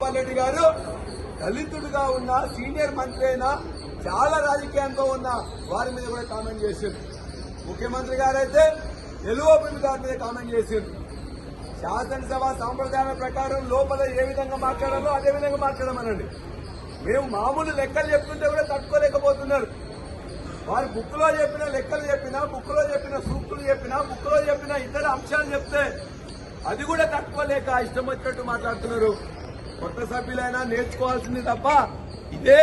రెడ్డి గారు దళితుడుగా ఉన్న సీనియర్ మంత్రి అయినా చాలా రాజకీయంతో ఉన్న వారి మీద కూడా కామెంట్ చేసింది ముఖ్యమంత్రి గారైతే ఎలువోపి గారి మీద కామెంట్ చేసింది శాసనసభ సాంప్రదాయాల ప్రకారం లోపల ఏ విధంగా మాట్లాడాలో అదే విధంగా మాట్లాడమనండి. మేము మామూలు లెక్కలు చెప్తుంటే కూడా తట్టుకోలేకపోతున్నారు. వారు బుక్లో చెప్పిన లెక్కలు చెప్పినా బుక్లో చెప్పిన సూక్తులు చెప్పినా బుక్లో చెప్పిన ఇతర అంశాలు చెప్తే అది కూడా తట్టుకోలేక ఇష్టం వచ్చినట్టు మాట్లాడుతున్నారు. కొత్త సభ్యులైనా నేర్చుకోవాల్సింది తప్ప ఇదే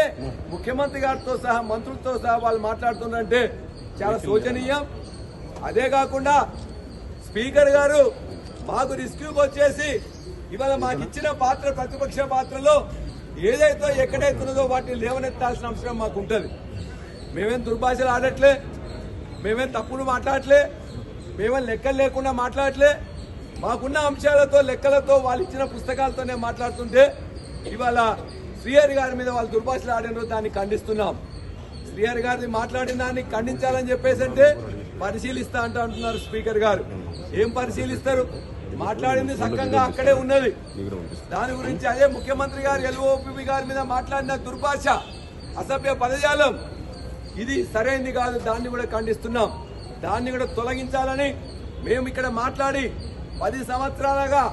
ముఖ్యమంత్రి గారితో సహా మంత్రులతో సహా వాళ్ళు మాట్లాడుతున్నారంటే చాలా శోచనీయం. అదే కాకుండా స్పీకర్ గారు మాకు రిస్క్యూకి వచ్చేసి ఇవాళ మాకు ఇచ్చిన పాత్ర ప్రతిపక్ష పాత్రలో ఏదైతే ఎక్కడైతున్నదో వాటిని లేవనెత్తాల్సిన అవసరం మాకు ఉంటుంది మేమేం దుర్భాషలు ఆడట్లే మేమేం తప్పులు మాట్లాడట్లే మేమేం లెక్కలు లేకుండా మాట్లాడట్లే. మాకున్న అంశాలతో లెక్కలతో వాళ్ళు ఇచ్చిన పుస్తకాలతోనే మాట్లాడుతుంటే ఇవాళ శ్రీహరి గారి మీద వాళ్ళు దుర్భాషలు ఆడినారు దాన్ని ఖండిస్తున్నాం. శ్రీహరి గారిని మాట్లాడిన దాన్ని ఖండించాలని చెప్పేసి అంటే పరిశీలిస్తా అంటూ అంటున్నారు స్పీకర్ గారు. ఏం పరిశీలిస్తారు? మాట్లాడింది సక్కంగా అక్కడే ఉన్నది. దాని గురించి అదే ముఖ్యమంత్రి గారు ఎల్ఓపి గారి మీద మాట్లాడిన దుర్భాష అసభ్య పదజాలం ఇది సరైంది కాదు దాన్ని కూడా ఖండిస్తున్నాం. దాన్ని కూడా తొలగించాలని మేము ఇక్కడ మాట్లాడి పది సంవత్సరాలుగా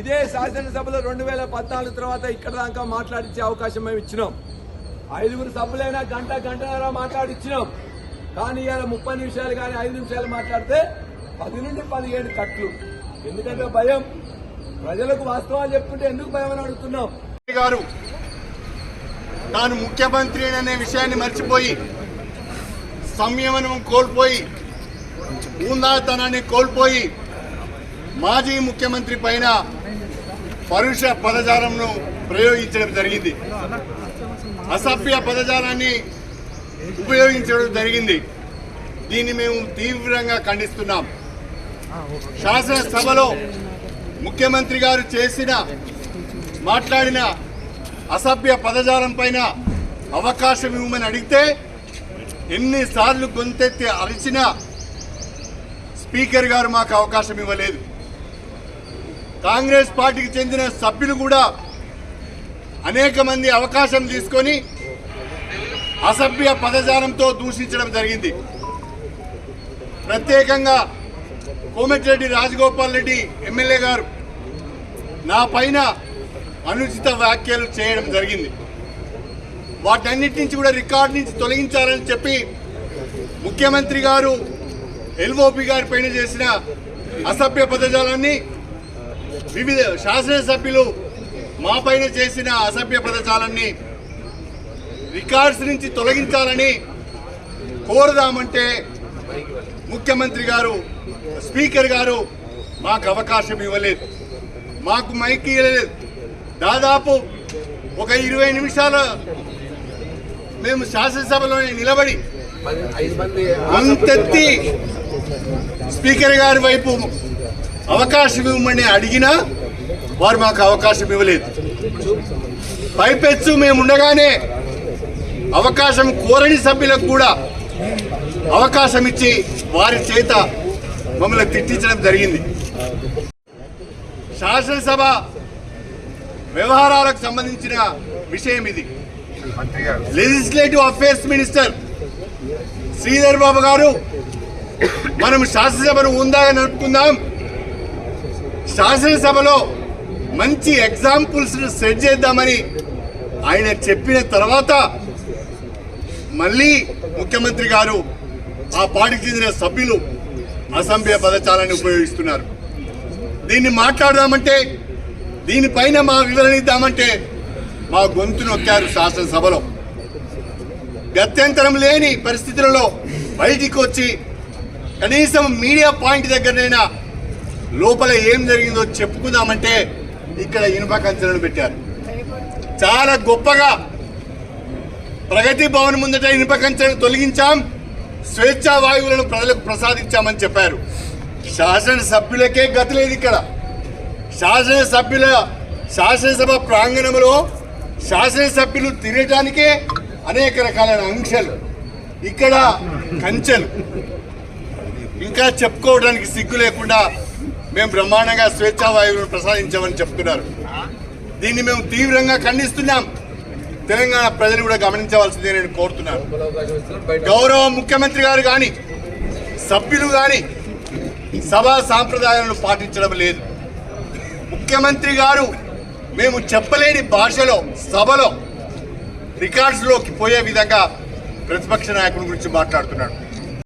ఇదే శాసనసభలో రెండు వేల పద్నాలుగు తర్వాత ఇక్కడ దాకా మాట్లాడించే అవకాశం మేము ఇచ్చినాం. ఐదుగురు సభ్యులైనా గంట గంటన్నర మాట్లాడిచ్చినాం. కానీ ఇవాళ ముప్పై నిమిషాలు కానీ ఐదు నిమిషాలు మాట్లాడితే పది నుండి పదిహేడు కట్లు. ఎందుకంటే భయం. ప్రజలకు వాస్తవాలు చెప్పుకుంటే ఎందుకు భయం అని అడుగుతున్నాం. గారు తాను ముఖ్యమంత్రి అనే విషయాన్ని మర్చిపోయి సంయమనం కోల్పోయి ఊందాతనాన్ని కోల్పోయి మాజీ ముఖ్యమంత్రి పైన పరుష పదజాలంను ప్రయోగించడం జరిగింది. అసభ్య పదజాలాన్ని ఉపయోగించడం జరిగింది. దీన్ని మేము తీవ్రంగా ఖండిస్తున్నాం. శాసనసభలో ముఖ్యమంత్రి గారు చేసిన మాట్లాడిన అసభ్య పదజాలం పైన అవకాశం ఇవ్వమని అడిగితే ఎన్నిసార్లు గొంతెత్తి అరిచినా స్పీకర్ గారు మాకు అవకాశం ఇవ్వలేదు. కాంగ్రెస్ పార్టీకి చెందిన సభ్యులు కూడా అనేక మంది అవకాశం తీసుకొని అసభ్య పదజాలంతో దూషించడం జరిగింది. ప్రత్యేకంగా కోమటిరెడ్డి రాజగోపాల్ రెడ్డి ఎమ్మెల్యే గారు నా పైన అనుచిత వ్యాఖ్యలు చేయడం జరిగింది. వాటన్నిటి నుంచి కూడా రికార్డు నుంచి తొలగించాలని చెప్పి ముఖ్యమంత్రి గారు ఎల్ఓపి గారి పైన చేసిన అసభ్య పదజాలాన్ని వివిధ శాసనసభ్యులు మా పైన చేసిన అసభ్య పదజాలాన్ని రికార్డ్స్ నుంచి తొలగించాలని కోరుదామంటే ముఖ్యమంత్రి గారు స్పీకర్ గారు మాకు అవకాశం ఇవ్వలేదు. మాకు మైక్ ఇవ్వలేదు దాదాపు ఒక ఇరవై నిమిషాల మేము శాసనసభలో నిలబడి అంతెత్తి స్పీకర్ గారి వైపు అవకాశం ఇవ్వమని అడిగినా వారు మాకు అవకాశం ఇవ్వలేదు. పైపెచ్చు మేము ఉండగానే అవకాశం కోరని సభ్యులకు కూడా అవకాశం ఇచ్చి వారి చేత మమ్మల్ని తిట్టించడం జరిగింది. శాసనసభ వ్యవహారాలకు సంబంధించిన విషయం ఇది. Legislative affairs minister Sridhar Babu గారు మనం శాసనసభను ఉందాగా నడుపుకుందాం. శాసనసభలో మంచి ఎగ్జాంపుల్స్ను సెట్ చేద్దామని ఆయన చెప్పిన తర్వాత మళ్ళీ ముఖ్యమంత్రి గారు ఆ పార్టీకి చెందిన సభ్యులు అసభ్య పదచారాన్ని ఉపయోగిస్తున్నారు. దీన్ని మాట్లాడదామంటే దీనిపైన మా వివరణ ఇద్దామంటే మా గొంతు నొక్కారు శాసనసభలో. గత్యంతరం లేని పరిస్థితులలో బయటికి వచ్చి కనీసం మీడియా పాయింట్ దగ్గరనైనా లోపల ఏం జరిగిందో చెప్పుకుందామంటే ఇక్కడ ఇనుప కంచెలను పెట్టారు. చాలా గొప్పగా ప్రగతి భవన్ ముందట ఇనుప కంచెలను తొలగించాం స్వేచ్ఛా వాయువులను ప్రజలకు ప్రసాదించామని చెప్పారు. శాసన సభ్యులకే గతి లేదు ఇక్కడ. శాసనసభ్యుల శాసనసభ ప్రాంగణంలో శాసనసభ్యులు తిరగటానికే అనేక రకాలైన అంశాలు ఇక్కడ కంచెలు. ఇంకా చెప్పుకోవడానికి సిగ్గు లేకుండా మేము బ్రహ్మాండంగా స్వేచ్ఛా వాయువులను ప్రసాదించామని చెప్తున్నారు. దీన్ని మేము తీవ్రంగా ఖండిస్తున్నాం. తెలంగాణ ప్రజలు కూడా గమనించవలసిందే నేను కోరుతున్నాను. గౌరవ ముఖ్యమంత్రి గారు కానీ సభ్యులు కానీ సభా సాంప్రదాయాలను పాటించడం లేదు. ముఖ్యమంత్రి గారు మేము చెప్పలేని భాషలో సభలో రికార్డ్స్లోకి పోయే విధంగా ప్రతిపక్ష నాయకుడి గురించి మాట్లాడుతున్నాడు.